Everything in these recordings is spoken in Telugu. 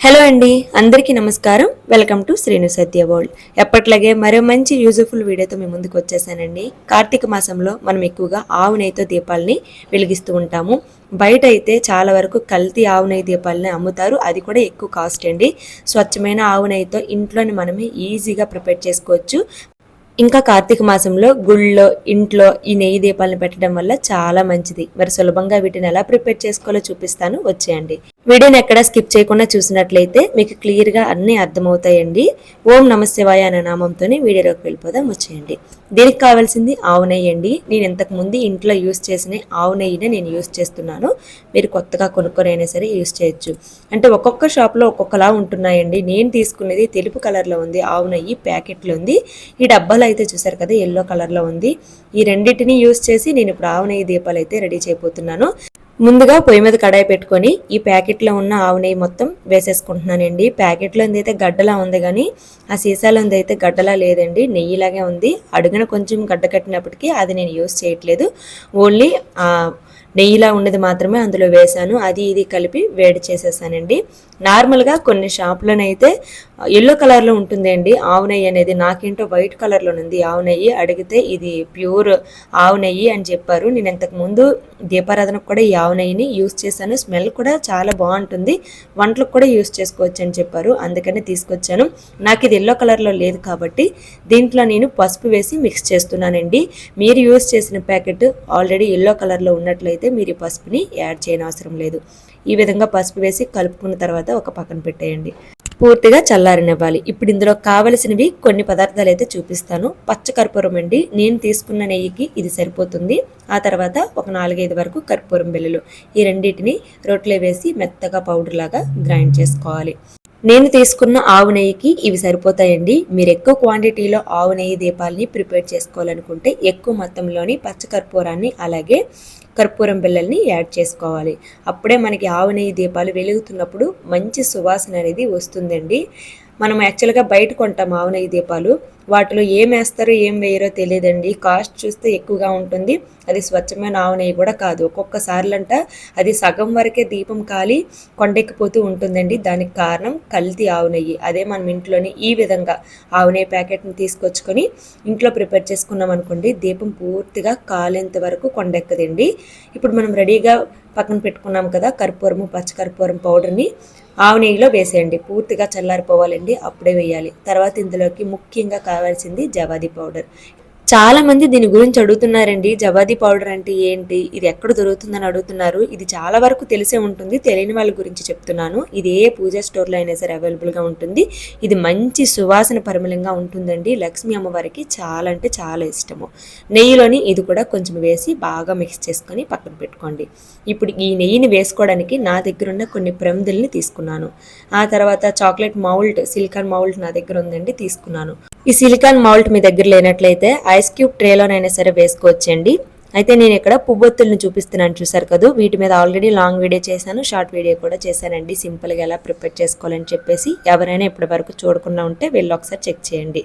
హలో అండి అందరికీ నమస్కారం. Welcome to Srinu Satya world. ఎప్పట్లాగే మరో మంచి యూజ్ఫుల్ వీడియోతో మేము ముందుకు వచ్చేసానండి. కార్తీక మాసంలో మనం ఎక్కువగా ఆవు నెయ్యితో దీపాలని వెలిగిస్తూ ఉంటాము. బయట అయితే చాలా వరకు కల్తీ ఆవు నెయ్యి దీపాలని అమ్ముతారు. అది కూడా ఎక్కువ కాస్ట్ అండి. స్వచ్ఛమైన ఆవు నెయ్యితో ఇంట్లోని మనమే ఈజీగా ప్రిపేర్ చేసుకోవచ్చు. ఇంకా కార్తీక మాసంలో గుళ్ళో ఇంట్లో ఈ నెయ్యి దీపాలను పెట్టడం వల్ల చాలా మంచిది. మరి సులభంగా వీటిని ఎలా ప్రిపేర్ చేసుకోవాలో చూపిస్తాను. వచ్చేయండి. వీడియోని ఎక్కడ స్కిప్ చేయకుండా చూసినట్లయితే మీకు క్లియర్గా అన్నీ అర్థమవుతాయండి. ఓం నమశివాయ అనే నామంతో వీడియోలోకి వెళ్ళిపోదాం. వచ్చేయండి. దీనికి కావాల్సింది ఆవు నెయ్యి అండి నేను ఇంతకు ముందు ఇంట్లో యూస్ చేసిన ఆవు నెయ్యినే నేను యూస్ చేస్తున్నాను. మీరు కొత్తగా కొనుక్కొని అయినా సరే యూస్ చేయొచ్చు. అంటే ఒక్కొక్క షాప్లో ఒక్కొక్కలా ఉంటున్నాయండి. నేను తీసుకునేది తెలుపు కలర్లో ఉంది ఆవు నెయ్యి ప్యాకెట్లో ఉంది. ఈ డబ్బాలు అయితే చూసారు కదా ఎల్లో కలర్లో ఉంది. ఈ రెండింటిని యూస్ చేసి నేను ఇప్పుడు ఆవు నెయ్యి దీపాలు అయితే రెడీ చేయబోతున్నాను. ముందుగా పొయ్యి మీద కడాయి పెట్టుకొని ఈ ప్యాకెట్లో ఉన్న ఆవు నెయ్యి మొత్తం వేసేసుకుంటున్నానండి. ప్యాకెట్లో అయితే గడ్డలా ఉంది కానీ ఆ సీసాలో అయితే గడ్డలా లేదండి. నెయ్యిలాగే ఉంది. అడుగున కొంచెం గడ్డ కట్టినప్పటికీ అది నేను యూస్ చేయట్లేదు. ఓన్లీ నెయ్యిలా ఉన్నది మాత్రమే అందులో వేశాను. అది ఇది కలిపి వేడి చేసేసానండి. నార్మల్గా కొన్ని షాపులోనైతే ఎల్లో కలర్లో ఉంటుందండి. ఆవు నెయ్యి అనేది నాకేంటో వైట్ కలర్లో ఉంది. ఆవు నెయ్యి అడిగితే ఇది ప్యూర్ ఆవు నెయ్యి అని చెప్పారు. నేను ఇంతకుముందు దీపారాధనకు కూడా ఈ ఆవు నెయ్యిని యూస్ చేశాను. స్మెల్ కూడా చాలా బాగుంటుంది. వంటలకు కూడా యూస్ చేసుకోవచ్చు అని చెప్పారు. అందుకని తీసుకొచ్చాను. నాకు ఇది ఎల్లో కలర్లో లేదు కాబట్టి దీంట్లో నేను పసుపు వేసి మిక్స్ చేస్తున్నానండి. మీరు యూస్ చేసిన ప్యాకెట్ ఆల్రెడీ ఎల్లో కలర్లో ఉన్నట్లు ఉన్నట్లయితే మీరు ఈ పసుపుని యాడ్ చేయని అవసరం లేదు. ఈ విధంగా పసుపు వేసి కలుపుకున్న తర్వాత ఒక పక్కన పెట్టేయండి. పూర్తిగా చల్లారనివ్వాలి. ఇప్పుడు ఇందులో కావలసినవి కొన్ని పదార్థాలు అయితే చూపిస్తాను. పచ్చ కర్పూరం అండి. నేను తీసుకున్న నెయ్యికి ఇది సరిపోతుంది. ఆ తర్వాత ఒక నాలుగైదు వరకు కర్పూరం బిళ్ళలు ఈ రెండింటిని రొట్టెలో వేసి మెత్తగా పౌడర్ లాగా గ్రైండ్ చేసుకోవాలి. నేను తీసుకున్న ఆవు నెయ్యికి ఇవి సరిపోతాయండి. మీరు ఎక్కువ క్వాంటిటీలో ఆవు నెయ్యి దీపాలని ప్రిపేర్ చేసుకోవాలనుకుంటే ఎక్కువ మొత్తంలోని పచ్చ కర్పూరాన్ని అలాగే కర్పూరం బిళ్ళల్ని యాడ్ చేసుకోవాలి. అప్పుడే మనకి ఆవు నెయ్యి దీపాలు వెలుగుతున్నప్పుడు మంచి సువాసన అనేది వస్తుందండి. మనం యాక్చువల్గా బయట కొంటాం ఆవు నెయ్యి దీపాలు. వాటిలో ఏం వేస్తారో ఏం వేయరో తెలియదండి. కాస్ట్ చూస్తే ఎక్కువగా ఉంటుంది. అది స్వచ్ఛమైన ఆవు నెయ్యి కూడా కాదు. ఒక్కొక్కసార్లంట అది సగం వరకే దీపం కాలి కొండెక్కిపోతూ ఉంటుందండి. దానికి కారణం కల్తీ ఆవు నెయ్యి. అదే మనం ఇంట్లోనే ఈ విధంగా ఆవు నెయ్యి ప్యాకెట్ని తీసుకొచ్చుకొని ఇంట్లో ప్రిపేర్ చేసుకున్నాం అనుకోండి దీపం పూర్తిగా కాలేంత వరకు కొండెక్కదండి. ఇప్పుడు మనం రెడీగా పక్కన పెట్టుకున్నాం కదా కర్పూరము పచ్చకర్పూరం పౌడర్ని ఆవు నెయ్యిలో వేసేయండి. పూర్తిగా చల్లారిపోవాలండి అప్పుడే వేయాలి. తర్వాత ఇందులోకి ముఖ్యంగా కావాల్సింది జవాది పౌడర్. చాలా మంది దీని గురించి అడుగుతున్నారండి. జవాది పౌడర్ అంటే ఏంటి? ఇది ఎక్కడ దొరుకుతుందని అడుగుతున్నారు. ఇది చాలా వరకు తెలిసే ఉంటుంది. తెలియని వాళ్ళ గురించి చెప్తున్నాను. ఇది ఏ పూజా స్టోర్లో అయినా సరే అవైలబుల్గా ఉంటుంది. ఇది మంచి సువాసన పరిమళంగా ఉంటుందండి. లక్ష్మీ అమ్మవారికి చాలా అంటే చాలా ఇష్టము. నెయ్యిలోని ఇది కూడా కొంచెం వేసి బాగా మిక్స్ చేసుకొని పక్కన పెట్టుకోండి. ఇప్పుడు ఈ నెయ్యిని వేసుకోవడానికి నా దగ్గర ఉన్న కొన్ని ప్రమిదల్ని తీసుకున్నాను. ఆ తర్వాత చాక్లెట్ మౌల్ట్ సిలికాన్ మౌల్ట్ నా దగ్గర ఉందండి తీసుకున్నాను. ఈ సిలికాన్ మౌల్ట్ మీ దగ్గర లేనట్లయితే ఐస్ క్యూబ్ ట్రేలోనైనా సరే వేసుకోవచ్చండి. అయితే నేను ఇక్కడ పువ్వొత్తులను చూపిస్తున్నాను చూసారు కదా? వీటి మీద ఆల్రెడీ లాంగ్ వీడియో చేశాను షార్ట్ వీడియో కూడా చేశానండి. సింపుల్గా ఎలా ప్రిపేర్ చేసుకోవాలని చెప్పేసి ఎవరైనా ఇప్పటి వరకు చూడకుండా ఉంటే వెళ్ళి ఒకసారి చెక్ చేయండి.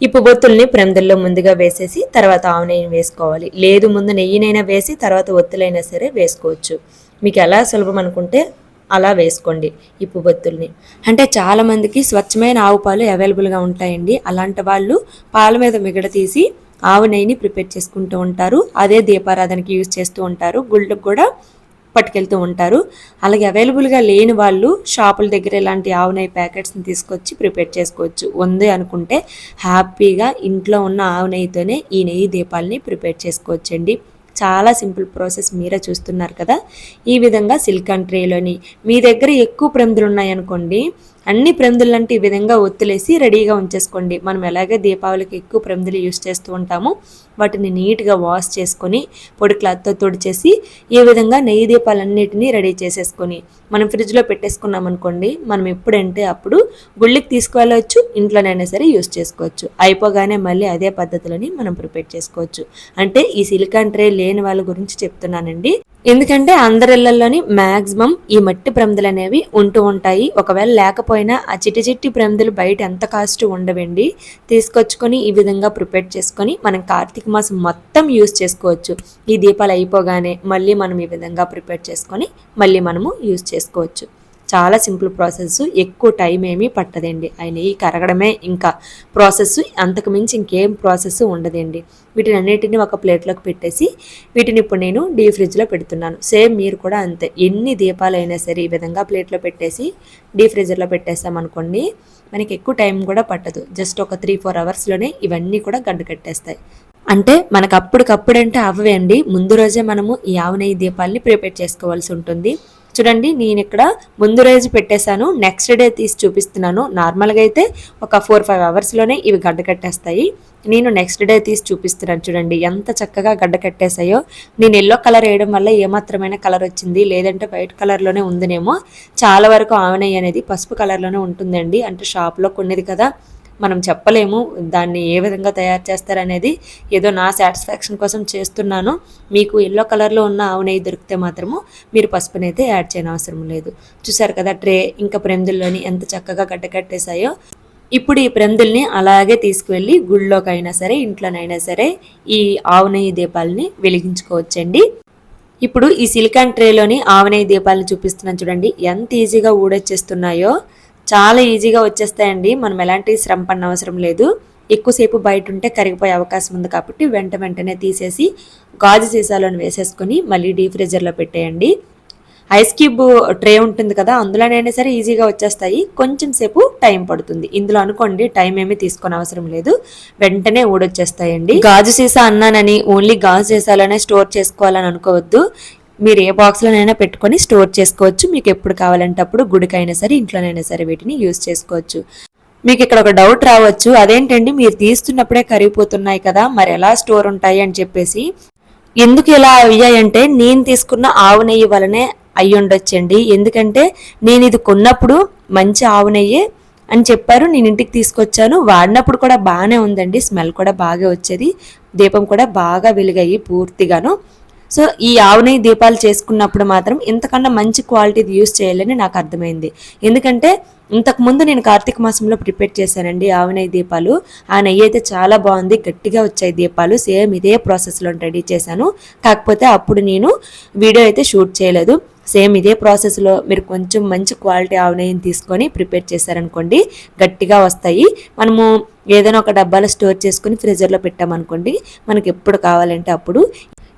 ఈ పువ్వొత్తుల్ని ప్రమిదల్లో ముందుగా వేసేసి తర్వాత ఆవు నెయ్యిని వేసుకోవాలి. లేదు ముందు నెయ్యినైనా వేసి తర్వాత ఒత్తులైనా సరే వేసుకోవచ్చు. మీకు ఎలా సులభం అనుకుంటే అలా వేసుకోండి ఈ పువ్వొత్తుల్ని. అంటే చాలామందికి స్వచ్ఛమైన ఆవు పాలు అవైలబుల్గా ఉంటాయండి. అలాంటి వాళ్ళు పాల మీద మిగడ తీసి ఆవు నెయ్యిని ప్రిపేర్ చేసుకుంటూ ఉంటారు. అదే దీపారాధనకి యూజ్ చేస్తూ ఉంటారు. గుళ్ళకు కూడా పట్టుకెళ్తూ ఉంటారు. అలాగే అవైలబుల్గా లేని వాళ్ళు షాపుల దగ్గర ఇలాంటి ఆవు నెయ్యి ప్యాకెట్స్ని తీసుకొచ్చి ప్రిపేర్ చేసుకోవచ్చు. ఉంది అనుకుంటే హ్యాపీగా ఇంట్లో ఉన్న ఆవు నెయ్యితోనే ఈ నెయ్యి దీపాలని ప్రిపేర్ చేసుకోవచ్చండి. చాలా సింపుల్ ప్రాసెస్ మీరే చూస్తున్నారు కదా. ఈ విధంగా సిలికాన్ ట్రేలోని మీ దగ్గర ఎక్కువ ప్రమిదలు ఉన్నాయనుకోండి అన్ని ప్రమిదలంటే ఈ విధంగా ఒత్తులేసి రెడీగా ఉంచేసుకోండి. మనం ఎలాగే దీపావళికి ఎక్కువ ప్రందులు యూస్ చేస్తూ ఉంటామో వాటిని నీట్గా వాష్ చేసుకొని పొడి క్లాత్తో తుడిచేసి ఈ విధంగా నెయ్యి దీపాలన్నిటినీ రెడీ చేసేసుకొని మనం ఫ్రిడ్జ్లో పెట్టేసుకున్నాం అనుకోండి మనం ఎప్పుడంటే అప్పుడు గుళ్ళకి తీసుకువెళ్ళవచ్చు ఇంట్లోనైనా సరే యూస్ చేసుకోవచ్చు. అయిపోగానే మళ్ళీ అదే పద్ధతిలోని మనం ప్రిపేర్ చేసుకోవచ్చు. అంటే ఈ సిలికాన్ ట్రే లేని వాళ్ళ గురించి చెప్తున్నానండి. ఎందుకంటే అందరిళ్ళలోని మ్యాక్సిమం ఈ మట్టి ప్రమిదలు అనేవి ఉంటూ ఉంటాయి. ఒకవేళ లేకపోయినా ఆ చిట్టి చిట్టి ప్రమిదలు బయట ఎంత కాస్ట్ ఉండవండి. తీసుకొచ్చుకొని ఈ విధంగా ప్రిపేర్ చేసుకొని మనం కార్తీక మాసం మొత్తం యూస్ చేసుకోవచ్చు. ఈ దీపాలు అయిపోగానే మళ్ళీ మనం ఈ విధంగా ప్రిపేర్ చేసుకొని మళ్ళీ మనము యూస్ చేసుకోవచ్చు. చాలా సింపుల్ ప్రాసెస్. ఎక్కువ టైం ఏమీ పట్టదండి. ఆ నెయ్యి కరగడమే ఇంకా ప్రాసెస్. అంతకు మించి ఇంకేం ప్రాసెస్ ఉండదండి. వీటిని అన్నిటిని ఒక ప్లేట్లోకి పెట్టేసి వీటిని ఇప్పుడు నేను డీ ఫ్రిడ్జ్లో పెడుతున్నాను. సేమ్ మీరు కూడా అంతే. ఎన్ని దీపాలు అయినా సరే ఈ విధంగా ప్లేట్లో పెట్టేసి డీ ఫ్రిడ్జర్లో పెట్టేస్తామనుకోండి మనకి ఎక్కువ టైం కూడా పట్టదు. జస్ట్ ఒక త్రీ ఫోర్ అవర్స్లోనే ఇవన్నీ కూడా గడ్డ కట్టేస్తాయి. అంటే మనకు అప్పటికప్పుడంటే అవే అండి. ముందు రోజే మనము ఈ ఆవు నెయ్యి దీపాలని ప్రిపేర్ చేసుకోవాల్సి ఉంటుంది. చూడండి నేను ఇక్కడ ముందు రోజు పెట్టేశాను. నెక్స్ట్ డే తీసి చూపిస్తున్నాను. నార్మల్గా అయితే ఒక ఫోర్ ఫైవ్ అవర్స్లోనే ఇవి గడ్డ కట్టేస్తాయి. నేను నెక్స్ట్ డే తీసి చూపిస్తున్నాను చూడండి ఎంత చక్కగా గడ్డ కట్టేసాయో నేను ఎల్లో కలర్ వేయడం వల్ల ఏమాత్రమైన కలర్ వచ్చింది లేదంటే వైట్ కలర్లోనే ఉందినేమో. చాలా వరకు ఆమెనయ్య అనేది పసుపు కలర్లోనే ఉంటుందండి. అంటే షాప్లో కొనేది కదా. మనం చెప్పలేము దాన్ని ఏ విధంగా తయారు చేస్తారనేది ఏదో నా సాటిస్ఫాక్షన్ కోసం చేస్తున్నాను. మీకు ఎల్లో కలర్లో ఉన్న ఆవు నెయ్యి దొరికితే మాత్రము మీరు పసుపునైతే యాడ్ చేయని అవసరం లేదు. చూసారు కదా ట్రే ఇంకా ప్రెందుల్లోని ఎంత చక్కగా గడ్డ ఇప్పుడు ఈ ప్రెందుల్ని అలాగే తీసుకువెళ్ళి గుళ్ళోకైనా సరే ఇంట్లోనైనా సరే ఈ ఆవు నెయ్యి దీపాలని వెలిగించుకోవచ్చండి. ఇప్పుడు ఈ సిలికాన్ ట్రేలోని ఆవనేయి దీపాలను చూపిస్తున్నాను చూడండి ఎంత ఈజీగా ఊడొచ్చేస్తున్నాయో. చాలా ఈజీగా వచ్చేస్తాయండి. మనం ఎలాంటి శ్రమ పడిన అవసరం లేదు. ఎక్కువసేపు బయట ఉంటే కరిగిపోయే అవకాశం ఉంది కాబట్టి వెంట వెంటనే తీసేసి గాజు సీసాలను వేసేసుకొని మళ్ళీ డీప్ ఫ్రిజర్లో పెట్టేయండి. ఐస్ క్యూబ్ ట్రే ఉంటుంది కదా అందులోనైనా సరే ఈజీగా వచ్చేస్తాయి. కొంచెం సేపు టైం పడుతుంది. ఇందులో అనుకోండి టైం ఏమీ తీసుకొని అవసరం లేదు. వెంటనే ఊడొచ్చేస్తాయండి. గాజు సీసా అన్నానని ఓన్లీ గాజు సీసాలోనే స్టోర్ చేసుకోవాలని అనుకోవద్దు. మీరు ఏ బాక్స్లోనైనా పెట్టుకొని స్టోర్ చేసుకోవచ్చు. మీకు ఎప్పుడు కావాలంటే అప్పుడు గుడికైనా సరే ఇంట్లోనైనా సరే వీటిని యూస్ చేసుకోవచ్చు. మీకు ఇక్కడ ఒక డౌట్ రావచ్చు. అదేంటండి? మీరు తీస్తున్నప్పుడే కరిగిపోతున్నాయి కదా మరి ఎలా స్టోర్ ఉంటాయి అని చెప్పేసి. ఎందుకు ఇలా అయ్యాయంటే నేను తీసుకున్న ఆవు నెయ్యి వలనే అయ్యి ఉండొచ్చండి. ఎందుకంటే నేను ఇది కొన్నప్పుడు మంచి ఆవు నెయ్యి అని చెప్పారు. నేను ఇంటికి తీసుకొచ్చాను. వాడినప్పుడు కూడా బాగానే ఉందండి. స్మెల్ కూడా బాగా వచ్చేది. దీపం కూడా బాగా వెలుగయ్యి పూర్తిగాను. సో ఈ ఆవు నెయ్యి దీపాలు చేసుకున్నప్పుడు మాత్రం ఇంతకన్నా మంచి క్వాలిటీది యూస్ చేయాలని నాకు అర్థమైంది. ఎందుకంటే ఇంతకుముందు నేను కార్తీక మాసంలో ప్రిపేర్ చేశానండి ఆవు నెయ్యి దీపాలు. ఆ నెయ్యి అయితే చాలా బాగుంది గట్టిగా వచ్చాయి దీపాలు. సేమ్ ఇదే ప్రాసెస్లో రెడీ చేశాను. కాకపోతే అప్పుడు నేను వీడియో అయితే షూట్ చేయలేదు. సేమ్ ఇదే ప్రాసెస్లో మీరు కొంచెం మంచి క్వాలిటీ ఆవు నెయ్యిని తీసుకొని ప్రిపేర్ చేశారనుకోండి గట్టిగా వస్తాయి. మనము ఏదైనా ఒక డబ్బాలో స్టోర్ చేసుకుని ఫ్రిజర్లో పెట్టామనుకోండి మనకి ఎప్పుడు కావాలంటే అప్పుడు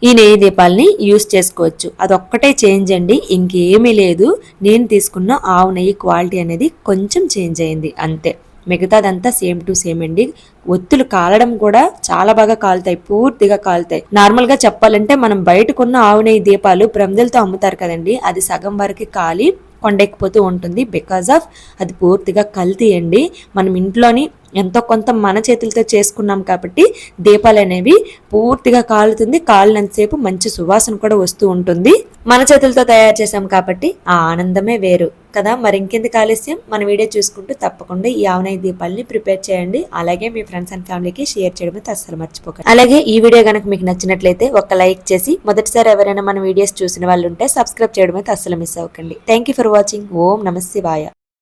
ఈ నెయ్యి దీపాలని యూస్ చేసుకోవచ్చు. అదొక్కటే చేంజ్ అండి. ఇంకేమీ లేదు. నేను తీసుకున్న ఆవు నెయ్యి క్వాలిటీ అనేది కొంచెం చేంజ్ అయింది. అంతే. మిగతాదంతా సేమ్ టు సేమ్ అండి. ఒత్తులు కాలడం కూడా చాలా బాగా కాలుతాయి. పూర్తిగా కాలుతాయి. నార్మల్గా చెప్పాలంటే మనం బయటకున్న ఆవు నెయ్యి దీపాలు ప్రమిదలతో అమ్ముతారు కదండి. అది సగం వరకు కాలి కొండెక్కిపోతూ ఉంటుంది. బికాజ్ ఆఫ్ అది పూర్తిగా కల్తీ అండి. మనం ఇంట్లోని ఎంతో కొంత మన చేతులతో చేసుకున్నాం కాబట్టి దీపాలు అనేవి పూర్తిగా కాలుతుంది కాలినంతసేపు మంచి సువాసన కూడా వస్తూ ఉంటుంది. మన చేతులతో తయారు చేసాం కాబట్టి ఆ ఆనందమే వేరు. కదా మరి ఇంకెందుకు ఆలస్యం? మన వీడియో చూసుకుంటూ తప్పకుండా ఈ ఆవనాయి దీపాలని ప్రిపేర్ చేయండి. అలాగే మీ ఫ్రెండ్స్ అండ్ ఫ్యామిలీకి షేర్ చేయడం అయితే అస్సలు మర్చిపోకండి. అలాగే ఈ వీడియో కనుక మీకు నచ్చినట్లయితే ఒక లైక్ చేసి మొదటిసారి ఎవరైనా మన వీడియోస్ చూసిన వాళ్ళు ఉంటే సబ్స్క్రైబ్ చేయడం అయితే అస్సలు మిస్ అవ్వకండి. Thank you for watching. ఓం నమస్తే శివాయ.